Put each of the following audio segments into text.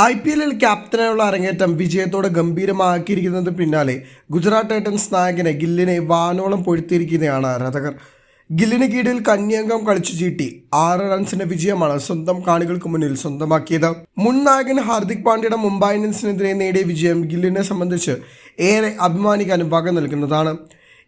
I P എല്ലിൽ ക്യാപ്റ്റനായുള്ള അരങ്ങേറ്റം വിജയത്തോടെ ഗംഭീരമാക്കിയിരിക്കുന്നതിന് പിന്നാലെ ഗുജറാത്ത് ടൈറ്റൻസ് നായകനെ ഗില്ലിനെ വാനോളം പൊഴുത്തിയിരിക്കുന്നതാണ് ആരാധകർ. ഗില്ലിന് കീഴിൽ കന്യാംഗം കളിച്ചു ചീട്ടി ആറ് റൺസിന്റെ വിജയമാണ് സ്വന്തം കാണികൾക്ക് മുന്നിൽ സ്വന്തമാക്കിയത്. മുൻ നായകൻ ഹാർദിക് പാണ്ഡ്യയുടെ മുംബൈ ഇന്ത്യൻസിനെതിരെ നേടിയ വിജയം ഗില്ലിനെ സംബന്ധിച്ച് ഏറെ അഭിമാനിക്കാനും വക നൽകുന്നതാണ്.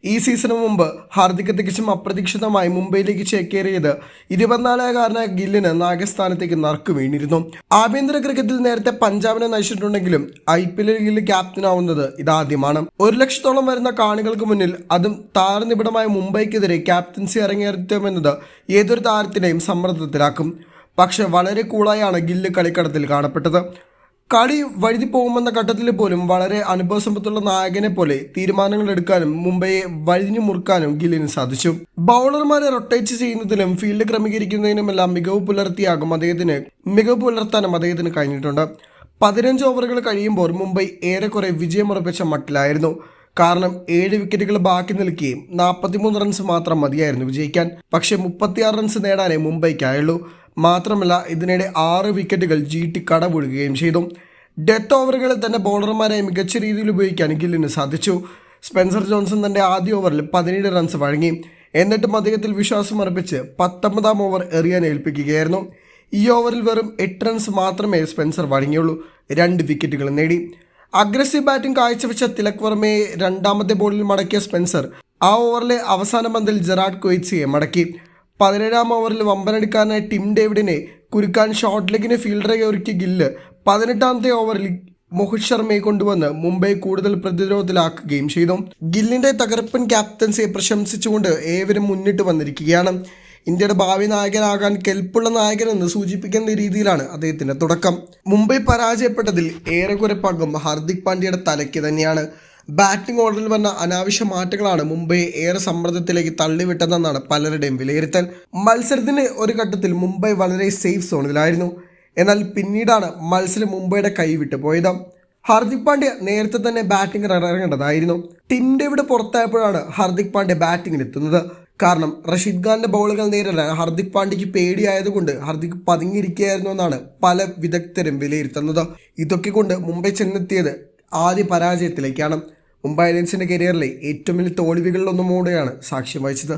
ഈ സീസണു മുമ്പ് ഹാർദിക് തികച്ചും അപ്രതീക്ഷിതമായി മുംബൈയിലേക്ക് ചേക്കേറിയത് ഇരുപത്തിനാലുകാരനായ ഗില്ലിന് നായകസ്ഥാനത്തേക്ക് നറുക്ക് വീണിരുന്നു. ആഭ്യന്തര ക്രിക്കറ്റിൽ നേരത്തെ പഞ്ചാബിനെ നയിച്ചിട്ടുണ്ടെങ്കിലും ഐ പി എല്ലിൽ ഗില്ല് ക്യാപ്റ്റനാവുന്നത് ഇതാദ്യമാണ്. ഒരു ലക്ഷത്തോളം വരുന്ന കാണികൾക്ക് മുന്നിൽ അതും താരനിബിഡമായ മുംബൈക്കെതിരെ ക്യാപ്റ്റൻസി ഇറങ്ങിയെത്തുമെന്നത് ഏതൊരു താരത്തിനെയും സമ്മർദ്ദത്തിലാക്കും. പക്ഷെ വളരെ കൂളായാണ് ഗില്ല് കളിക്കളത്തിൽ കാണപ്പെട്ടത്. കളി വഴുതി പോകുമെന്ന ഘട്ടത്തിൽ പോലും വളരെ അനുഭവസമ്പത്തുള്ള നായകനെ പോലെ തീരുമാനങ്ങൾ എടുക്കാനും മുംബൈയെ വഴിഞ്ഞു മുറുക്കാനും ഗില്ലിന് സാധിച്ചു. ബൗളർമാരെ റൊട്ടേറ്റ് ചെയ്യുന്നതിലും ഫീൽഡ് ക്രമീകരിക്കുന്നതിനുമെല്ലാം മികവ് പുലർത്തിയാകും അദ്ദേഹത്തിന് മികവ് പുലർത്താനും അദ്ദേഹത്തിന് കഴിഞ്ഞിട്ടുണ്ട്. പതിനഞ്ച് ഓവറുകൾ കഴിയുമ്പോൾ മുംബൈ ഏറെക്കുറെ വിജയമുറപ്പിച്ച മട്ടിലായിരുന്നു. കാരണം ഏഴ് വിക്കറ്റുകൾ ബാക്കി നിൽക്കുകയും നാൽപ്പത്തിമൂന്ന് റൺസ് മാത്രം മതിയായിരുന്നു വിജയിക്കാൻ. പക്ഷേ മുപ്പത്തിയാറ് റൺസ് നേടാനേ മുംബൈക്കായുള്ളൂ. മാത്രമല്ല ഇതിനിടെ ആറ് വിക്കറ്റുകൾ ജി ടി കടപൊഴുകുകയും ചെയ്തു. ഡെത്ത് ഓവറുകളിൽ തന്നെ ബോളർമാരെ മികച്ച രീതിയിൽ ഉപയോഗിക്കാൻ ഗില്ലിന് സാധിച്ചു. സ്പെൻസർ ജോൺസൺ തന്റെ ആദ്യ ഓവറിൽ പതിനേഴ് റൺസ് വഴങ്ങി. എന്നിട്ടും അദ്ദേഹത്തിൽ വിശ്വാസം അർപ്പിച്ച് പത്തൊമ്പതാം ഓവർ എറിയാൻ ഏൽപ്പിക്കുകയായിരുന്നു. ഈ ഓവറിൽ വെറും എട്ട് റൺസ് മാത്രമേ സ്പെൻസർ വഴങ്ങിയുള്ളൂ. രണ്ട് വിക്കറ്റുകൾ നേടി. അഗ്രസീവ് ബാറ്റിംഗ് കാഴ്ചവെച്ച തിലക് വർമ്മയെ രണ്ടാമത്തെ ബോളിൽ മടക്കിയ സ്പെൻസർ ആ ഓവറിലെ അവസാന പന്തിൽ ജെറാഡ് കൊയ്റ്റ്സിയെ മടക്കി. പതിനേഴാം ഓവറിൽ വമ്പനടിക്കാരനായ ടിം ഡേവിഡിനെ കുരുക്കാൻ ഷോർട്ട് ലെഗിന് ഫീൽഡറെ ഒരുക്കി ഗില്ല് പതിനെട്ടാമത്തെ ഓവറിൽ മോഹിത് ശർമ്മയെ കൊണ്ടുവന്ന് മുംബൈ കൂടുതൽ പ്രതിരോധത്തിലാക്കുകയും ചെയ്തു. ഗില്ലിന്റെ തകർപ്പൻ ക്യാപ്റ്റൻസിയെ പ്രശംസിച്ചുകൊണ്ട് ഏവരും മുന്നിട്ട് വന്നിരിക്കുകയാണ്. ഇന്ത്യയുടെ ഭാവി നായകനാകാൻ കെൽപ്പുള്ള നായകനെന്ന് സൂചിപ്പിക്കുന്ന രീതിയിലാണ് അദ്ദേഹത്തിന്റെ തുടക്കം. മുംബൈ പരാജയപ്പെട്ടതിൽ ഏറെക്കുറെ പങ്കും ഹാർദിക് പാണ്ഡ്യയുടെ തലയ്ക്ക് തന്നെയാണ്. ബാറ്റിംഗ് ഓർഡറിൽ വന്ന അനാവശ്യ മാറ്റങ്ങളാണ് മുംബൈ ഏറെ സമ്മർദ്ദത്തിലേക്ക് തള്ളിവിട്ടതെന്നാണ് പലരുടെയും വിലയിരുത്തൽ. മത്സരത്തിന്റെ ഒരു ഘട്ടത്തിൽ മുംബൈ വളരെ സേഫ് സോണിലായിരുന്നു. എന്നാൽ പിന്നീടാണ് മത്സരം മുംബൈയുടെ കൈവിട്ട് പോയത്. ഹാർദിക് പാണ്ഡ്യ നേരത്തെ തന്നെ ബാറ്റിംഗ് ഇറങ്ങേണ്ടതായിരുന്നു ടിം ഡേവിഡ് പുറത്തായപ്പോഴാണ് ഹാർദിക് പാണ്ഡ്യ ബാറ്റിങ്ങിലെത്തുന്നത് കാരണം റഷീദ് ഖാന്റെ ബോളുകൾ നേരിടാൻ ഹാർദിക് പാണ്ഡ്യയ്ക്ക് പേടിയായതുകൊണ്ട് ഹാർദിക് പതുങ്ങിയിരിക്കുകയായിരുന്നു എന്നാണ് പല വിദഗ്ധരും വിലയിരുത്തുന്നത്. ഇതൊക്കെ കൊണ്ട് മുംബൈ ചെന്നെത്തിയത് ആദ്യ പരാജയത്തിലേക്കാണ്. മുംബൈ ഇന്ത്യൻസിന്റെ കരിയറിലെ ഏറ്റവും വലിയ തോൽവികളിലൊന്നും കൂടെയാണ് സാക്ഷ്യം വഹിച്ചത്.